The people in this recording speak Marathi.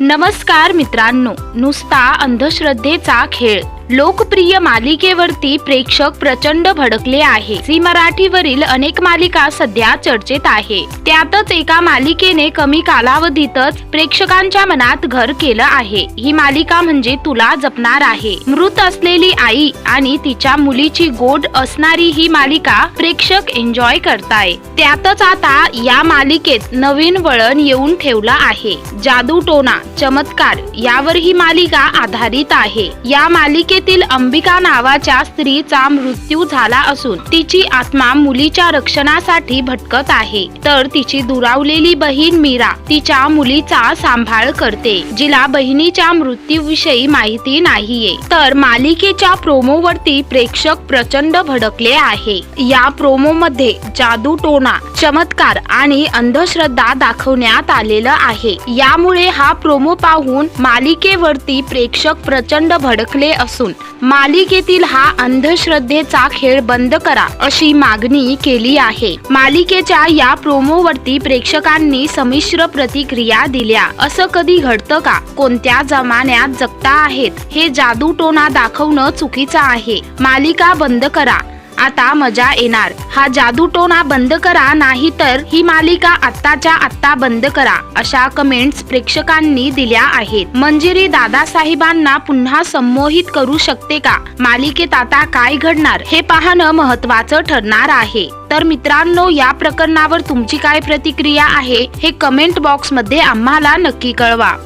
नमस्कार मित्रांनो नुसता अंधश्रद्धेचा खेळ. लोकप्रिय मालिकेवरती प्रेक्षक प्रचंड भडकले आहे. झी मराठीवरील अनेक मालिका सध्या चर्चेत आहे. त्यातच एका मालिकेने कमी कालावधीतच प्रेक्षकांच्या मनात घर केलं आहे. ही मालिका म्हणजे तुला जपणार आहे. मृत असलेली आई आणि तिच्या मुलीची गोड असणारी ही मालिका प्रेक्षक एन्जॉय करताय. त्यातच आता या मालिकेत नवीन वळण येऊन ठेवलं आहे. जादू टोना चमत्कार यावर ही मालिका आधारित आहे. या मालिके मालिकेतील अंबिका नावाच्या स्त्रीचा मृत्यू झाला असून तिची आत्मा मुलीच्या रक्षणासाठी भटकत आहे. तर तिची दुरावलेली बहीण मीरा तिच्या मुलीचा सांभाळ करते. जिला बहिणीच्या मृत्यूविषयी माहिती नाहीये. तर मालिकेच्या प्रोमोवरती प्रेक्षक प्रचंड भडकले आहे. या प्रोमो मध्ये जादू टोना चमत्कार आणि अंधश्रद्धा दाखवण्यात आलेलं आहे. यामुळे हा प्रोमो पाहून मालिकेवरती प्रेक्षक प्रचंड भडकले असून मालिकेतील हा अंधश्रद्धेचा खेळ बंद करा अशी मागणी केली आहे. मालिकेच्या या प्रोमोवरती प्रेक्षकांनी संमिश्र प्रतिक्रिया दिल्या. असं कधी घडतं का? कोणत्या जमान्यात जगता आहेत? हे जादू टोना दाखवणं चुकीचं आहे. मालिका बंद करा. आता मजा येणार. हा जादूटोना बंद करा नाही तर ही मालिका आत्ताच्या आत्ता बंद करा अशा कमेंट्स प्रेक्षकांनी दिल्या आहेत. मंजिरी दादासाहेबांना पुन्हा संमोहित करू शकते का? मालिकेत आता काय घडणार? हे पाहणं महत्वाचं ठरणार आहे. तर मित्रांनो या प्रकरणावर तुमची काय प्रतिक्रिया आहे हे कमेंट बॉक्समध्ये आम्हाला नक्की कळवा.